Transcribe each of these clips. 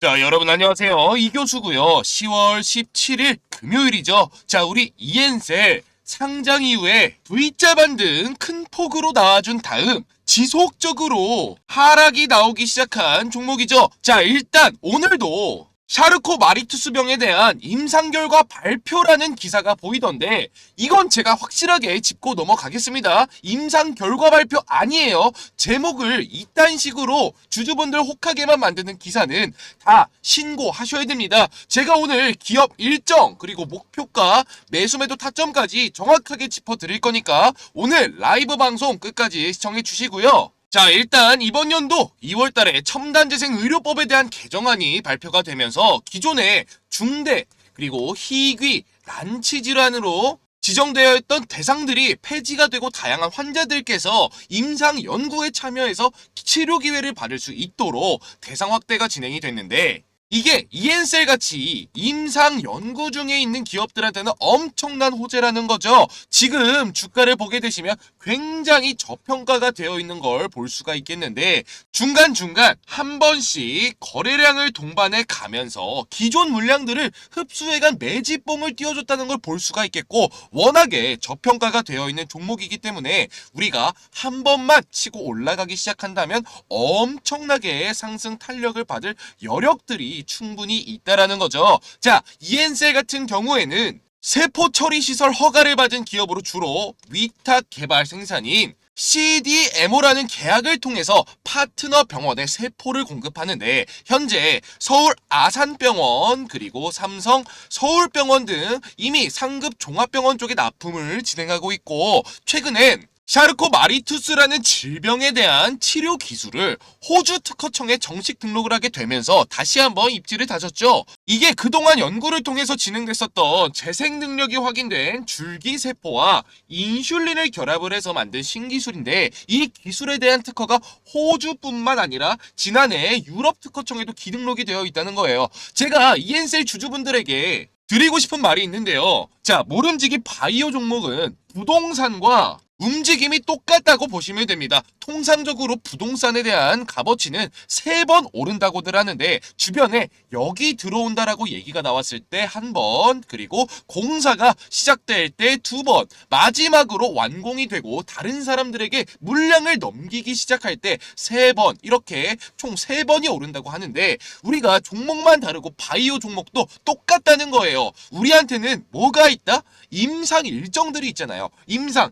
자, 여러분 안녕하세요. 이 교수고요. 10월 17일 금요일이죠. 자, 우리 이엔셀 상장 이후에 V자 반등 큰 폭으로 나와준 다음 지속적으로 하락이 나오기 시작한 종목이죠. 자, 일단 오늘도 샤르코 마리투스병에 대한 임상 결과 발표라는 기사가 보이던데 이건 제가 확실하게 짚고 넘어가겠습니다. 임상 결과 발표 아니에요. 제목을 이딴 식으로 주주분들 혹하게만 만드는 기사는 다 신고하셔야 됩니다. 제가 오늘 기업 일정 그리고 목표가 매수매도 타점까지 정확하게 짚어드릴 거니까 오늘 라이브 방송 끝까지 시청해 주시고요. 자, 일단 이번 연도 2월 달에 첨단재생 의료법에 대한 개정안이 발표가 되면서 기존의 중대 그리고 희귀 난치 질환으로 지정되어 있던 대상들이 폐지가 되고 다양한 환자들께서 임상 연구에 참여해서 치료 기회를 받을 수 있도록 대상 확대가 진행이 됐는데 이게 이엔셀 같이 임상 연구 중에 있는 기업들한테는 엄청난 호재라는 거죠. 지금 주가를 보게 되시면 굉장히 저평가가 되어 있는 걸 볼 수가 있겠는데 중간중간 한 번씩 거래량을 동반해 가면서 기존 물량들을 흡수해간 매집봉을 띄워줬다는 걸 볼 수가 있겠고 워낙에 저평가가 되어 있는 종목이기 때문에 우리가 한 번만 치고 올라가기 시작한다면 엄청나게 상승 탄력을 받을 여력들이 충분히 있다라는 거죠. 자, 이엔셀 같은 경우에는 세포 처리 시설 허가를 받은 기업으로 주로 위탁 개발 생산인 CDMO라는 계약을 통해서 파트너 병원에 세포를 공급하는데 현재 서울 아산병원 그리고 삼성 서울병원 등 이미 상급 종합병원 쪽에 납품을 진행하고 있고 최근엔 샤르코 마리투스라는 질병에 대한 치료 기술을 호주 특허청에 정식 등록을 하게 되면서 다시 한번 입지를 다졌죠. 이게 그동안 연구를 통해서 진행됐었던 재생 능력이 확인된 줄기세포와 인슐린을 결합을 해서 만든 신기술인데 이 기술에 대한 특허가 호주뿐만 아니라 지난해 유럽 특허청에도 기등록이 되어 있다는 거예요. 제가 이엔셀 주주분들에게 드리고 싶은 말이 있는데요. 자, 모름지기 바이오 종목은 부동산과 움직임이 똑같다고 보시면 됩니다. 통상적으로 부동산에 대한 값어치는 세 번 오른다고들 하는데 주변에 여기 들어온다라고 얘기가 나왔을 때 한 번, 그리고 공사가 시작될 때 두 번, 마지막으로 완공이 되고 다른 사람들에게 물량을 넘기기 시작할 때 세 번, 이렇게 총 세 번이 오른다고 하는데 우리가 종목만 다르고 바이오 종목도 똑같다는 거예요. 우리한테는 뭐가 있다? 임상 일정들이 있잖아요. 임상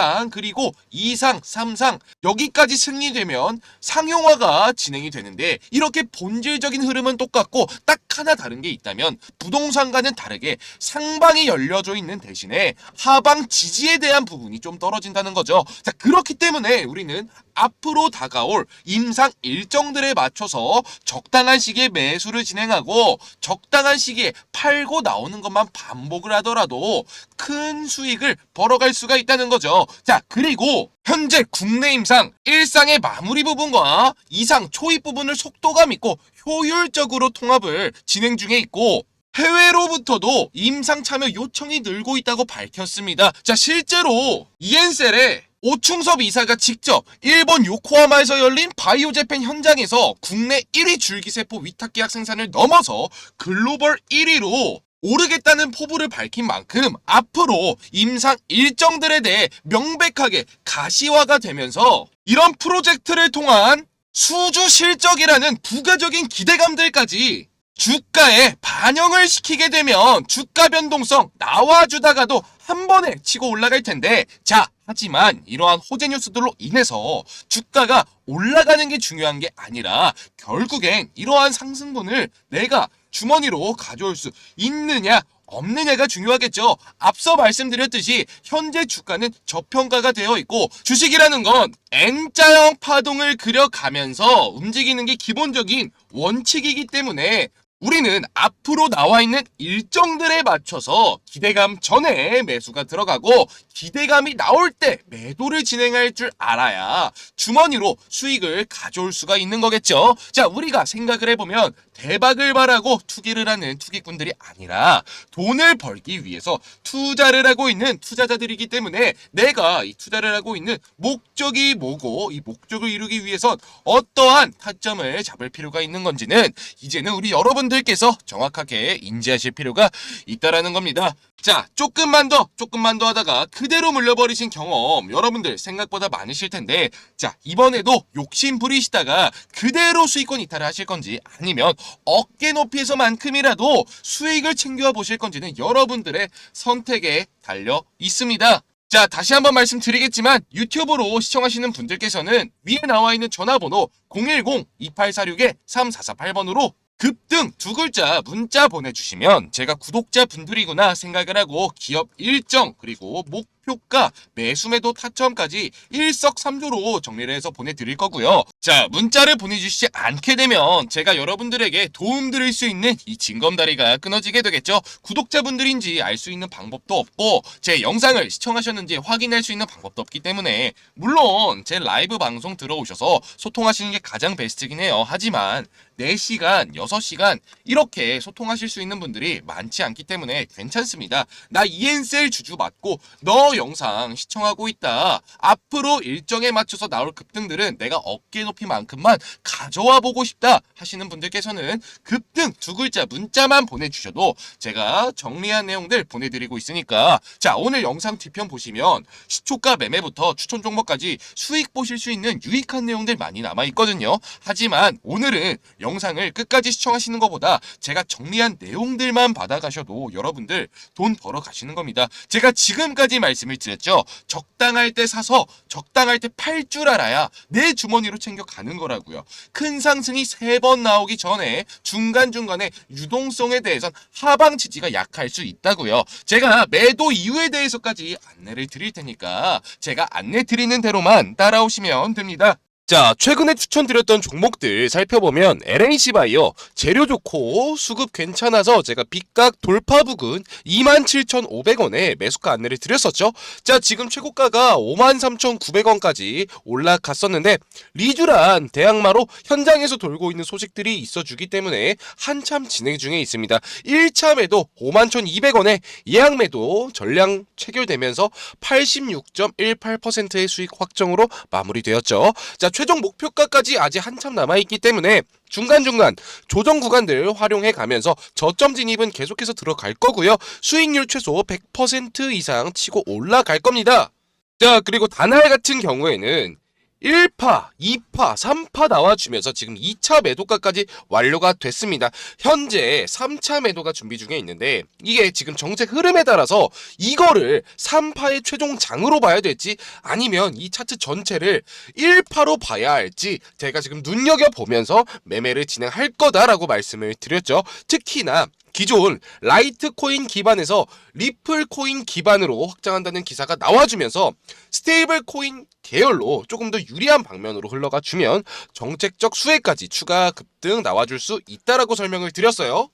1상 그리고 2상, 3상 여기까지 승리되면 상용화가 진행이 되는데 이렇게 본질적인 흐름은 똑같고 딱 하나 다른 게 있다면 부동산과는 다르게 상방이 열려져 있는 대신에 하방 지지에 대한 부분이 좀 떨어진다는 거죠. 자, 그렇기 때문에 우리는 앞으로 다가올 임상 일정들에 맞춰서 적당한 시기에 매수를 진행하고 적당한 시기에 팔고 나오는 것만 반복을 하더라도 큰 수익을 벌어갈 수가 있다는 거죠. 자, 그리고 현재 국내 임상 1상의 마무리 부분과 2상 초입 부분을 속도감 있고 효율적으로 통합을 진행 중에 있고 해외로부터도 임상 참여 요청이 늘고 있다고 밝혔습니다. 자, 실제로 이엔셀의 오충섭 이사가 직접 일본 요코하마에서 열린 바이오 재팬 현장에서 국내 1위 줄기세포 위탁계약 생산을 넘어서 글로벌 1위로 오르겠다는 포부를 밝힌 만큼 앞으로 임상 일정들에 대해 명백하게 가시화가 되면서 이런 프로젝트를 통한 수주 실적이라는 부가적인 기대감들까지 주가에 반영을 시키게 되면 주가 변동성 나와주다가도 한 번에 치고 올라갈 텐데 자 하지만 이러한 호재 뉴스들로 인해서 주가가 올라가는 게 중요한 게 아니라 결국엔 이러한 상승분을 내가 주머니로 가져올 수 있느냐 없느냐가 중요하겠죠. 앞서 말씀드렸듯이 현재 주가는 저평가가 되어 있고 주식이라는 건 N자형 파동을 그려가면서 움직이는 게 기본적인 원칙이기 때문에 우리는 앞으로 나와 있는 일정들에 맞춰서 기대감 전에 매수가 들어가고 기대감이 나올 때 매도를 진행할 줄 알아야 주머니로 수익을 가져올 수가 있는 거겠죠. 자, 우리가 생각을 해보면 대박을 바라고 투기를 하는 투기꾼들이 아니라 돈을 벌기 위해서 투자를 하고 있는 투자자들이기 때문에 내가 이 투자를 하고 있는 목적이 뭐고 이 목적을 이루기 위해선 어떠한 타점을 잡을 필요가 있는 건지는 이제는 우리 여러분 들께서 정확하게 인지하실 필요가 있다라는 겁니다. 자, 조금만 더, 조금만 더 하다가 그대로 물려버리신 경험 여러분들 생각보다 많으실 텐데 자, 이번에도 욕심 부리시다가 그대로 수익권 이탈을 하실 건지 아니면 어깨 높이에서만큼이라도 수익을 챙겨 보실 건지는 여러분들의 선택에 달려 있습니다. 자, 다시 한번 말씀드리겠지만 유튜브로 시청하시는 분들께서는 위에 나와 있는 전화번호 010-2846-3448번으로 급등 두 글자 문자 보내주시면 제가 구독자 분들이구나 생각을 하고 기업 일정 그리고 목 표가 매수매도 타점까지 일석삼조로 정리를 해서 보내드릴 거고요. 자 문자를 보내주시지 않게 되면 제가 여러분들에게 도움드릴 수 있는 이 징검다리가 끊어지게 되겠죠. 구독자분들인지 알 수 있는 방법도 없고 제 영상을 시청하셨는지 확인할 수 있는 방법도 없기 때문에 물론 제 라이브 방송 들어오셔서 소통하시는 게 가장 베스트긴 해요. 하지만 4시간, 6시간 이렇게 소통하실 수 있는 분들이 많지 않기 때문에 괜찮습니다. 나 ENCL 주주 맞고 너 영상 시청하고 있다. 앞으로 일정에 맞춰서 나올 급등들은 내가 어깨 높이만큼만 가져와 보고 싶다 하시는 분들께서는 급등 두 글자 문자만 보내주셔도 제가 정리한 내용들 보내드리고 있으니까 자 오늘 영상 뒤편 보시면 시초가 매매부터 추천 종목까지 수익 보실 수 있는 유익한 내용들 많이 남아 있거든요. 하지만 오늘은 영상을 끝까지 시청하시는 것보다 제가 정리한 내용들만 받아가셔도 여러분들 돈 벌어 가시는 겁니다. 제가 지금까지 말씀 을 드렸죠. 적당할 때 사서 적당할 때 팔 줄 알아야 내 주머니로 챙겨 가는 거라고요. 큰 상승이 세 번 나오기 전에 중간중간에 유동성에 대해선 하방 지지가 약할 수 있다고요. 제가 매도 이유에 대해서까지 안내를 드릴 테니까 제가 안내 드리는 대로만 따라오시면 됩니다. 자, 최근에 추천드렸던 종목들 살펴보면 LNC 바이오 재료 좋고 수급 괜찮아서 제가 빚각 돌파 부근 27,500원에 매수가 안내를 드렸었죠. 자, 지금 최고가가 53,900원까지 올라갔었는데 리쥬란 대항마로 현장에서 돌고 있는 소식들이 있어 주기 때문에 한참 진행 중에 있습니다. 1차 매도 51,200원에 예약 매도 전량 체결되면서 86.18%의 수익 확정으로 마무리되었죠. 자, 최종 목표가까지 아직 한참 남아있기 때문에 중간중간 조정 구간들 활용해 가면서 저점 진입은 계속해서 들어갈 거고요. 수익률 최소 100% 이상 치고 올라갈 겁니다. 자, 그리고 다날 같은 경우에는 1파, 2파, 3파 나와주면서 지금 2차 매도가까지 완료가 됐습니다. 현재 3차 매도가 준비 중에 있는데 이게 지금 정책 흐름에 따라서 이거를 3파의 최종 장으로 봐야 될지 아니면 이 차트 전체를 1파로 봐야 할지 제가 지금 눈여겨보면서 매매를 진행할 거다라고 말씀을 드렸죠. 특히나 기존 라이트 코인 기반에서 리플 코인 기반으로 확장한다는 기사가 나와주면서 스테이블 코인 계열로 조금 더 유리한 방면으로 흘러가 주면 정책적 수혜까지 추가 급등 나와줄 수 있다라고 설명을 드렸어요.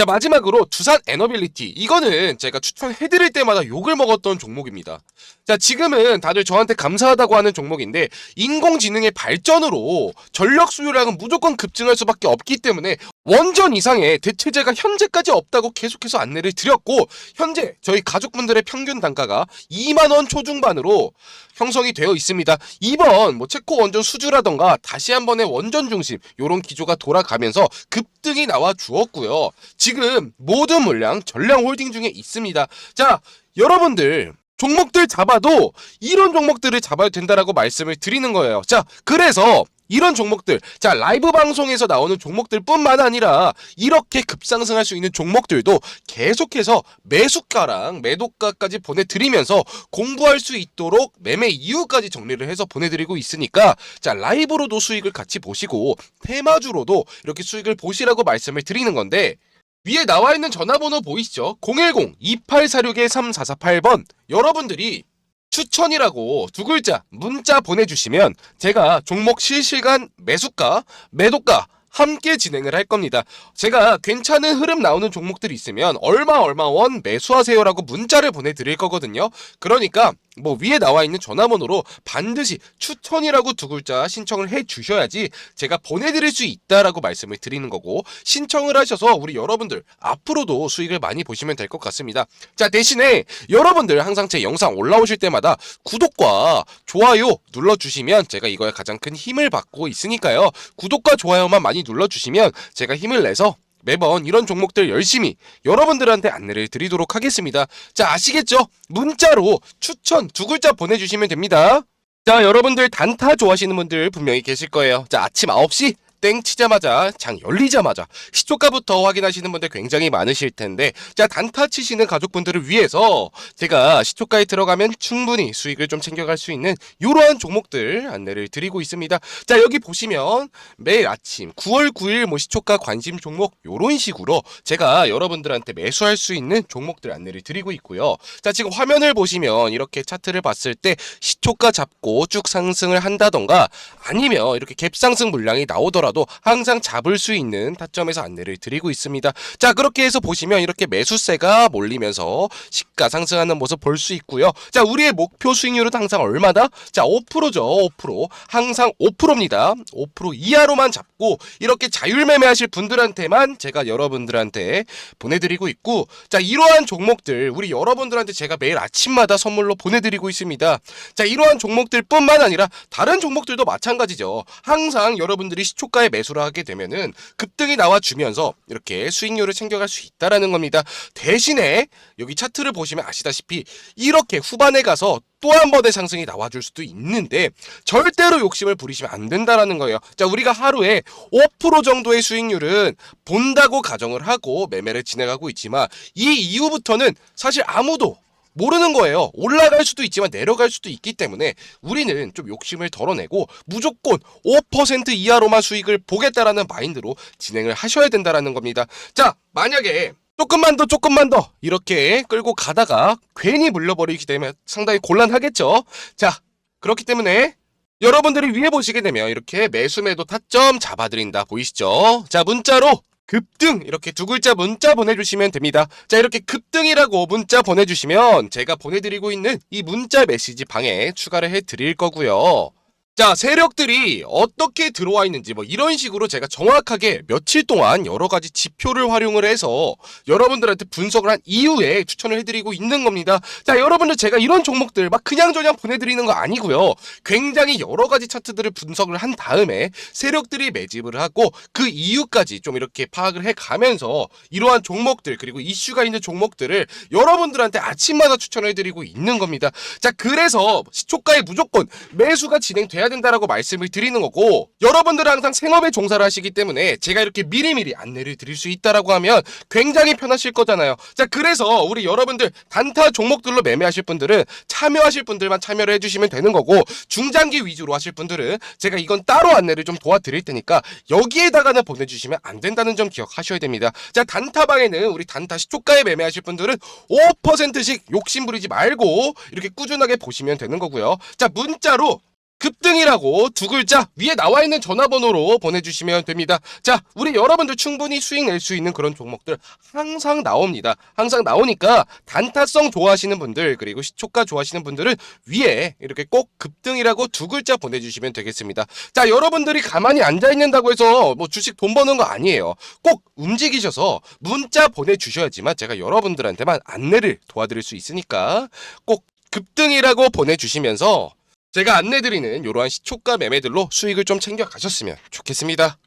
자 마지막으로 두산 에너빌리티 이거는 제가 추천해드릴 때마다 욕을 먹었던 종목입니다. 자 지금은 다들 저한테 감사하다고 하는 종목인데 인공지능의 발전으로 전력 수요량은 무조건 급증할 수밖에 없기 때문에 원전 이상의 대체제가 현재까지 없다고 계속해서 안내를 드렸고 현재 저희 가족분들의 평균 단가가 2만 원 초중반으로 형성이 되어 있습니다. 이번 뭐 체코 원전 수주라던가 다시 한 번의 원전 중심 요런 기조가 돌아가면서 급 등이 나와 주었고요. 지금 모든 물량 전량 홀딩 중에 있습니다. 자, 여러분들 종목들 잡아도 이런 종목들을 잡아야 된다라고 말씀을 드리는 거예요. 자, 그래서 이런 종목들, 자, 라이브 방송에서 나오는 종목들 뿐만 아니라 이렇게 급상승할 수 있는 종목들도 계속해서 매수가랑 매도가까지 보내드리면서 공부할 수 있도록 매매 이유까지 정리를 해서 보내드리고 있으니까 자, 라이브로도 수익을 같이 보시고 테마주로도 이렇게 수익을 보시라고 말씀을 드리는 건데 위에 나와 있는 전화번호 보이시죠? 010-2846-3448번 여러분들이 추천이라고 두 글자 문자 보내주시면 제가 종목 실시간 매수가, 매도가 함께 진행을 할 겁니다. 제가 괜찮은 흐름 나오는 종목들이 있으면 얼마 얼마 원 매수하세요라고 문자를 보내드릴 거거든요. 그러니까 뭐 위에 나와 있는 전화번호로 반드시 추천이라고 두 글자 신청을 해 주셔야지 제가 보내드릴 수 있다라고 말씀을 드리는 거고 신청을 하셔서 우리 여러분들 앞으로도 수익을 많이 보시면 될 것 같습니다. 자 대신에 여러분들 항상 제 영상 올라오실 때마다 구독과 좋아요 눌러주시면 제가 이거에 가장 큰 힘을 받고 있으니까요. 구독과 좋아요만 많이 눌러주시면 제가 힘을 내서 매번 이런 종목들 열심히 여러분들한테 안내를 드리도록 하겠습니다. 자, 아시겠죠? 문자로 추천 두 글자 보내주시면 됩니다. 자, 여러분들 단타 좋아하시는 분들 분명히 계실 거예요. 자, 아침 9시 땡 치자마자 장 열리자마자 시초가부터 확인하시는 분들 굉장히 많으실 텐데 자 단타 치시는 가족분들을 위해서 제가 시초가에 들어가면 충분히 수익을 좀 챙겨갈 수 있는 이러한 종목들 안내를 드리고 있습니다. 자 여기 보시면 매일 아침 9월 9일 뭐 시초가 관심 종목 요런 식으로 제가 여러분들한테 매수할 수 있는 종목들 안내를 드리고 있고요. 자 지금 화면을 보시면 이렇게 차트를 봤을 때 시초가 잡고 쭉 상승을 한다던가 아니면 이렇게 갭상승 물량이 나오더라도 항상 잡을 수 있는 타점에서 안내를 드리고 있습니다. 자 그렇게 해서 보시면 이렇게 매수세가 몰리면서 시가 상승하는 모습 볼 수 있고요. 자 우리의 목표 수익률은 항상 얼마다? 자 5%죠. 5% 항상 5%입니다. 5% 이하로만 잡고 이렇게 자율 매매하실 분들한테만 제가 여러분들한테 보내드리고 있고 자 이러한 종목들 우리 여러분들한테 제가 매일 아침마다 선물로 보내드리고 있습니다. 자 이러한 종목들뿐만 아니라 다른 종목들도 마찬가지죠. 항상 여러분들이 시초가 에 매수를 하게 되면은 급등이 나와 주면서 이렇게 수익률을 챙겨갈 수 있다라는 겁니다. 대신에 여기 차트를 보시면 아시다시피 이렇게 후반에 가서 또 한 번의 상승이 나와줄 수도 있는데 절대로 욕심을 부리시면 안 된다라는 거예요. 자 우리가 하루에 5% 정도의 수익률은 본다고 가정을 하고 매매를 진행하고 있지만 이 이후부터는 사실 아무도 모르는 거예요. 올라갈 수도 있지만 내려갈 수도 있기 때문에 우리는 좀 욕심을 덜어내고 무조건 5% 이하로만 수익을 보겠다라는 마인드로 진행을 하셔야 된다라는 겁니다. 자, 만약에 조금만 더 조금만 더 이렇게 끌고 가다가 괜히 물려버리게 되면 상당히 곤란하겠죠. 자, 그렇기 때문에 여러분들이 위에 보시게 되면 이렇게 매수 매도 타점 잡아드린다 보이시죠? 자, 문자로 급등 이렇게 두 글자 문자 보내주시면 됩니다. 자 이렇게 급등이라고 문자 보내주시면 제가 보내드리고 있는 이 문자 메시지 방에 추가를 해드릴 거고요. 자 세력들이 어떻게 들어와 있는지 뭐 이런 식으로 제가 정확하게 며칠 동안 여러 가지 지표를 활용을 해서 여러분들한테 분석을 한 이후에 추천을 해드리고 있는 겁니다. 자 여러분들 제가 이런 종목들 막 그냥저냥 보내드리는 거 아니고요. 굉장히 여러 가지 차트들을 분석을 한 다음에 세력들이 매집을 하고 그 이유까지 좀 이렇게 파악을 해 가면서 이러한 종목들 그리고 이슈가 있는 종목들을 여러분들한테 아침마다 추천을 해드리고 있는 겁니다. 자 그래서 시초가에 무조건 매수가 진행 돼야 된다라고 말씀을 드리는 거고 여러분들은 항상 생업에 종사를 하시기 때문에 제가 이렇게 미리미리 안내를 드릴 수 있다라고 하면 굉장히 편하실 거잖아요. 자 그래서 우리 여러분들 단타 종목들로 매매하실 분들은 참여하실 분들만 참여를 해주시면 되는 거고 중장기 위주로 하실 분들은 제가 이건 따로 안내를 좀 도와드릴 테니까 여기에다가는 보내주시면 안 된다는 점 기억하셔야 됩니다. 자 단타방에는 우리 단타 시초가에 매매하실 분들은 5%씩 욕심 부리지 말고 이렇게 꾸준하게 보시면 되는 거고요. 자 문자로 급등이라고 두 글자 위에 나와 있는 전화번호로 보내주시면 됩니다. 자, 우리 여러분들 충분히 수익 낼 수 있는 그런 종목들 항상 나옵니다. 항상 나오니까 단타성 좋아하시는 분들 그리고 시초가 좋아하시는 분들은 위에 이렇게 꼭 급등이라고 두 글자 보내주시면 되겠습니다. 자, 여러분들이 가만히 앉아 있는다고 해서 뭐 주식 돈 버는 거 아니에요. 꼭 움직이셔서 문자 보내주셔야지만 제가 여러분들한테만 안내를 도와드릴 수 있으니까 꼭 급등이라고 보내주시면서 제가 안내드리는 이러한 시초가 매매들로 수익을 좀 챙겨 가셨으면 좋겠습니다.